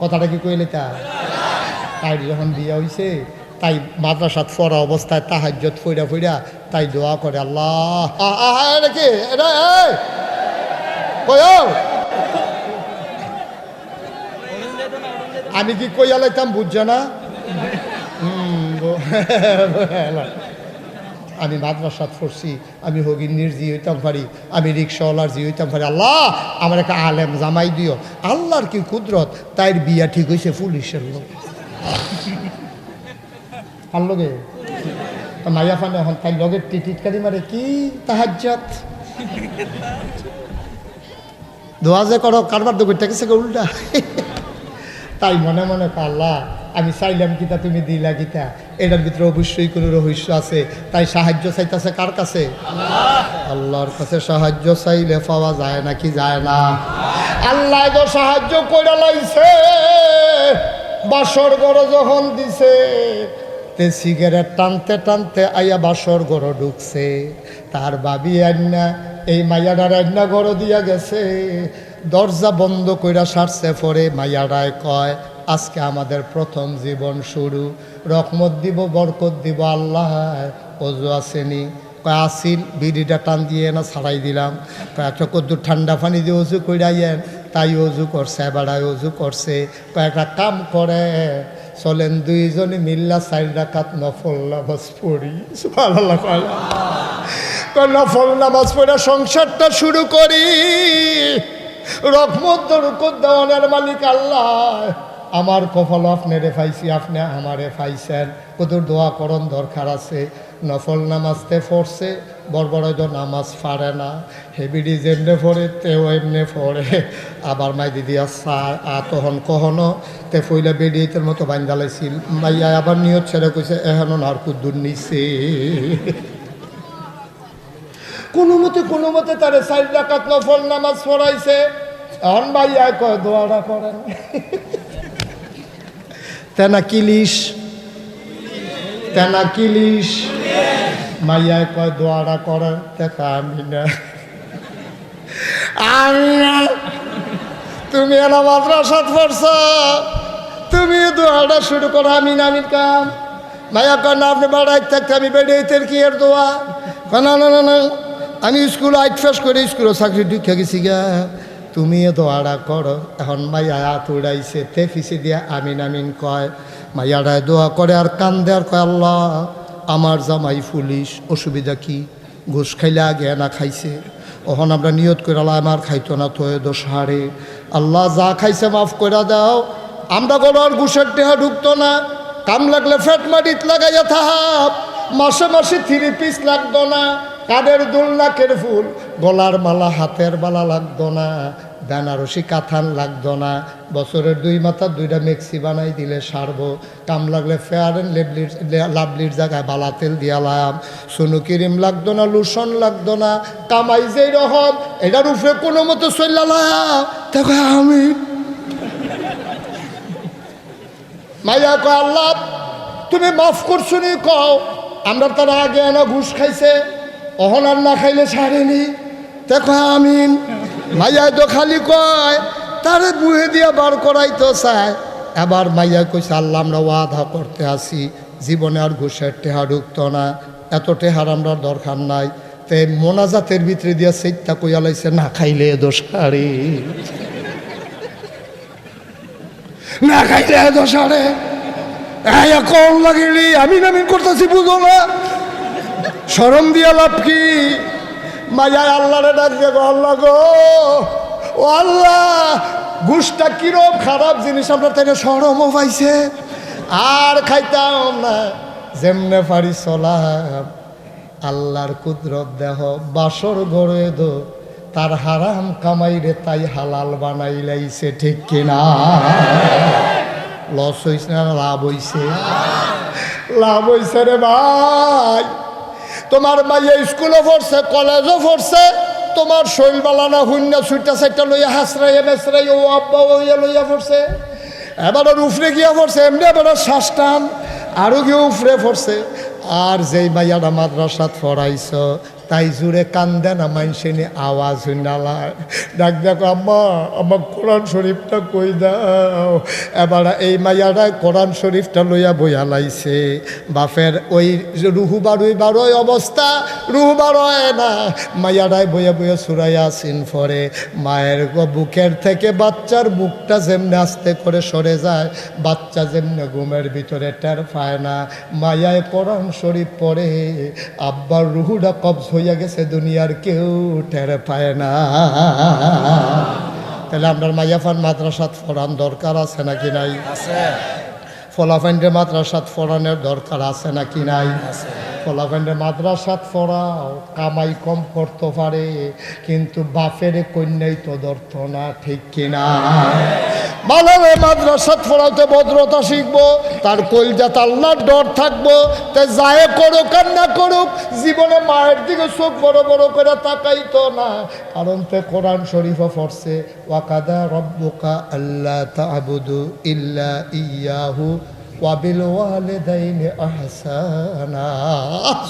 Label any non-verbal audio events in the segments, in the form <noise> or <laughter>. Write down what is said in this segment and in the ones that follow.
কথাটা কি কইলে তা? তাই যখন বিয়ে হইছে তাই মাদ্রাসাত পড়া অবস্থায় তাহাজ্জত ফইরা ফইরা তাই দোয়া করে আল্লাহ। কি? আমি কি কইয়া লাইতাম বুঝছ না? হুম, <laughs> আমি মাদ্রাসাত পড়ছি, আমি হগিন্নির জি হইতাম পারি, আমি রিক্সাওয়ালার জি হইতাম পারি। আল্লাহ, আমার একটা আলেম জামাই দিও। আল্লাহর কি কুদরত? তাইর বিয়া ঠিক হয়েছে পুলিশের লোক। আর লগে? মাইয়া ফানে এখন তাই লগের টিকিট কারি মারে, কি তাহাজ্জাত দোয়া যে করো, কারবার করতে গেছে উল্টা। তাই মনে মনে আল্লাহ আমি চাইলাম কিতা তুমি দিলা কিতা এটার ভিতরে অবশ্যই কোনো রহস্য আছে। তাই সাহায্য চাইতেছে কার কাছে? আল্লাহর কাছে সাহায্য চাইলে পাওয়া যায় নাকি যায় না। আল্লাহ তো সাহায্য করে লাইছে, বাসর গড় যখন দিছে, তে সিগারেট টানতে টানতে আইয়া বাসর গড় ঢুকছে। তার বাবি আন্না এই মাইয়াডার আন্না গড় দিয়া গেছে। দরজা বন্ধ কইরা সারছে পরে মাইয়াডায় কয় আজকে আমাদের প্রথম জীবন শুরু। রকমত দিব, বরকত দিব, আল্লাহ অজু আসেনি। কয়, আসিল, বিড়িটা টান দিয়ে না ছাড়াই দিলাম। কয় কদ্দুর ঠান্ডা পানি দিয়ে অজু কইরাইয়েন, তাই অজু করছে বেড়ায় অজু করছে। কয়েকটা কাম করে, চলেন দুইজনে মিল্লা চার রাকাত নফল নামাজ পড়ি। নফল নামাজ পড়ে সংসারটা শুরু করি। রহমত দরকত দেওয়ানের মালিক আল্লাহ। আমার কফল আপনারে পাইছি, আপনি আমারে পাইছেন। কত দোয়া করণ দরকার আছে। নফল নামাজতে পড়ছে বড় নামাজ পারে না। হেবিডি যেমনে পড়ে তেও এমনে পড়ে। আবার মাই দিদি চায় আ তখন কখনো তে ফইলা বেডিয়েতের মতো বান্ধালাইছিল মাইয়া আবার নিয়ত ছেড়ে কইছে এখনও আর কুদ্দুর নিছে। কোনো মতে কোনো মতে তারে চার রাকাত নফল নামাজ পড়াইছে। এখন ভাইয়া কয়, দোয়াটা করেন তেনা কিলিশ তেনা মাইয়ায় কয় দোয়াটা করেন দেখা আমি না আমি না তুমি এলা মাদ্রাসাত পড়ছ তুমি দোয়াটা শুরু করো আমি না আমি কাম মাইয়া কয় না আপনি বাড়াই থাকতে আমি বেড়ে কি এর দোয়া না না না আমি স্কুল আইট ফেস করে স্কুলে চাকরি ঢুকে গেছি গা তুমি এ দোয়াটা করো। এখন মাইয়া হাত উড়াইছে, তে ফিসে দিয়া আমিন আমিন কয় মাইয়াটায় দোয়া করে আর কান্দে আর কয়, আল্লাহ, আমার জামাই পুলিশ, অসুবিধা কি? ঘুষ খাইলে আগে না খাইছে। ওখন আমরা নিয়ত করে আল্লাহ আমার খাইতো না তো দোষ হারে আল্লাহ যা খাইছে মাফ করে দাও। আমরা কোনো আর ঘুষের টেহা ঢুকতো না। কাম লাগলে ফেট মাটিত লাগাইয়া থাপ মাসে মাসে থ্রি পিস লাগতো না। কাদের দুল নাকের ফুল, গলার মালা, হাতের মালা লাগতো না। বেনারসি কাথান লাগতো না। বছরের দুই মাথা দুইটা মেক্সি বানাই দিলে সারবো। কাম লাগলে ফেয়ার অ্যান্ড লেবলির লাভলির জায়গায় বালা তেল দিয়ালাম। সোনু ক্রিম লাগতো না লুসন লাগতো না। কামাই যেই রকম এটার উপরে কোনো মতো চল্লালাম দেখো আমি। মাইয়া কয়, আল্লাহ, তুমি মাফ করছ নি? কও, আমরা তার আগে এনা ঘুষ খাইছে। অহন আর না খাইলে ছাড়েনি দেখো আমিন মাইয়া তো খালি কয়, তারে বুহে দিয়া বার করাই তো চায়। এবার মাইয়া কইছে, আল্লাহ, আমরা ওয়াদা করতে আসি জীবনে আর ঘুষের টেহা ঢুকতো না, এত টেহার আমরা দরকার নাই। তে মোনাজাতের ভিতরে দিয়া সেইটা কইয়া লাইছে, না খাইলে দোষ হারি না খাইলে দোষ হারে এই কম লাগিলি, আমি নামি করতেছি, বুঝো না। সরম দিয়া লাভ কি? মাজায় আল্লাহরে ডাক গো, আল্লাহ গো। ও আল্লাহ, ঘুষটা কিরম খারাপ জিনিস আমরা তাই সরমও পাইছে। আর খাইতাম না, যেমনে পারি চলাম। আল্লাহর কুদরত দেহ বাসর গড়ে দো, তার হারাম কামাই রে তাই হালাল বানাই লাইছে, ঠিক কিনা? লস হইছে না, লাভ হইছে? লাভ হইছে রে ভাই। তোমার মাইয়া স্কুলও পড়ছে, কলেজও পড়ছে, তোমার শৈল বালানা শূন্য সুইটা সাইটটা লইয়া হাসরাইয়া মেসরাই ও আব্বা ও ইয়া লইয়া পড়ছে। এবার উফরে গিয়া পড়ছে, এমনি এবার শ্বাস টান আরও গিয়ে উফরে পড়ছে। আর যেই মাইয়াটা মাদ্রাসাত পড়াইছ তাই জুড়ে কান্দে না মাইসে নি আওয়াজ নালায় ডাক দেখো, আম্মা, আমার কোরআন শরীফটা কই দাও? এবার এই মাইয়াটাই কোরআন শরীফটা লইয়া বইয়া লাইছে। বাপের ওই রুহু বারুই বারোই অবস্থা, রুহু বারোয় না। মাইয়াটাই বইয়া বইয়া সুরাইয়া সিন ফরে। মায়ের বুকের থেকে বাচ্চার বুকটা যেমনি আস্তে করে সরে যায়, বাচ্চা যেমনি ঘুমের ভিতরে টের পায় না। মায়ায় কোরআন শরীফ পড়ে, আব্বার রুহুটা কবজ হইয়া গেছে দুনিয়ার কেউ টের পায় না। তাহলে আপনার মাইয়াফান মাদ্রাসাত ফোরান দরকার আছে নাকি নাই? আছে। ফলাফাইন্ডে মাদ্রাসাত ফোরানের দরকার আছে নাকি নাই? আছে। ফলাফাইন্ডে মাদ্রাসাত ফোরাও কামাই কম করতে পারে কিন্তু বাপের কন্যাই তো ধরত না ঠিক কিনা? মানবে মাদ্রাসাত ফোরাতে ভদ্রতা শিখব তার কলজাত আল্লাহর ডর থাকব তে যায় করুক আর না করুক জীবনে মায়ের দিকে চোখ বড় বড় করে তাকাইতো না। কারণ তে কোরআন শরীফও পড়ছে ওয়াকাদা রব্বুকা আল্লাহ তাবুদু ইল্লা ইয়াহু ওয়াবিল ওয়ালিদাইনি আহসানা।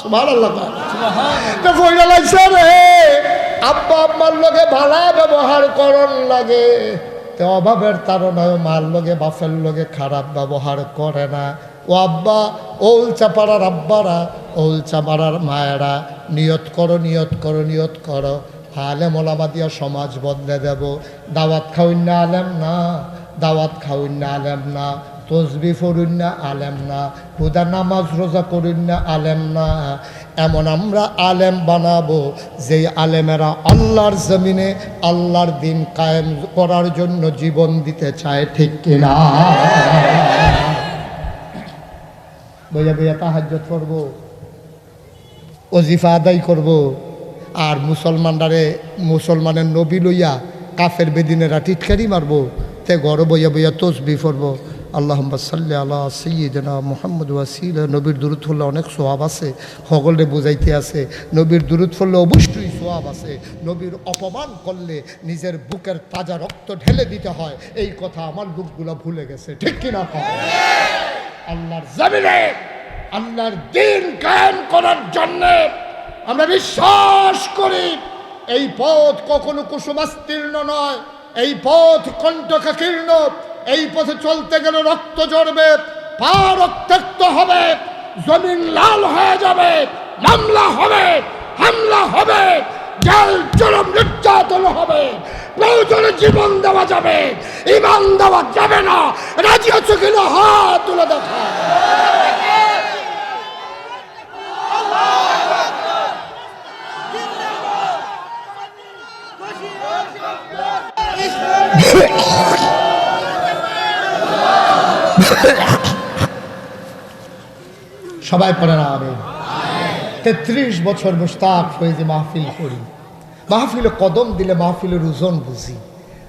সুবহানাল্লাহ তো কইরা লাগছে রে আব্বা আম্মার লগে ভালা ব্যবহার করন লাগে। তো অভাবের তারণায় মার লগে বাফের লগে খারাপ ব্যবহার করে না। ও আব্বা ওল চাপাড়ার আব্বারা ওল চাপাড়ার মায়েরা, নিয়ত করো নিয়ত করো নিয়ত করো আলেম ওলামা দিয়া সমাজ বদলে দেব। দাওয়াত খাউন না, আলেম না, দাওয়াত খাউন না, আলেম না। তসবি ফরুন না আলেম না হুদা নামাজ রোজা করুন না আলেম না এমন আমরা আলেম বানাবো, যেই আলেমেরা আল্লাহর জমিনে আল্লাহর দিন কায়েম করার জন্য জীবন দিতে চায়, ঠিক কিনা? বইয়া বইয়া তাহাজ্জত করব অজিফা আদায় করব, আর মুসলমানরারে, মুসলমানের নবী লইয়া কাফের বেদিনেরা টিটকারি মারবো, তে গড় বইয়া বইয়া তসবি পড়ব। আল্লাহ সাল্লি আল্লাহ সৈয়দনা মোহাম্মদ ওয়াসিল নবীর দূরত হলে অনেক সোয়াব আছে সকলে বুঝাইতে আছে। নবীর দূরত ফললে অবশ্যই সোয়াব আছে। নবীর অপমান করলে নিজের বুকের তাজা রক্ত ঢেলে দিতে হয়। এই কথা আমার বুকগুলো ভুলে গেছে, ঠিক কিনা আল্লাহর জমিনে, আল্লাহর দিন কায়েম করার জন্য আমরা বিশ্বাস করি, এই পথ কখনো কুসুমাস্তীর্ণ নয়, এই পথ কণ্ঠকাকীর্ণ। এই পথে চলতে গেলে রক্ত জড়বে পা রক্তাক্ত হবে, জমিন লাল হয়ে যাবে, মামলা হবে, হামলা হবে, জেল চরম নির্যাতন হবে প্রয়োজনে জীবন দেওয়া যাবে, ইমান দেওয়া যাবে না, রাজি আছো কিনা হাত তুলে দেখা সবাই পড়ে না আমি। তেত্রিশ বছর মুস্তাক হয়ে যে মাহফিল করি। মাহফিলে কদম দিলে মাহফিলের ওজন বুঝি।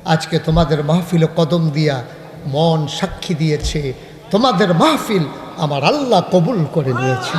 আজকে তোমাদের মাহফিলে কদম দিয়া মন সাক্ষী দিয়েছে। তোমাদের মাহফিল আমার আল্লাহ কবুল করে নিয়েছে।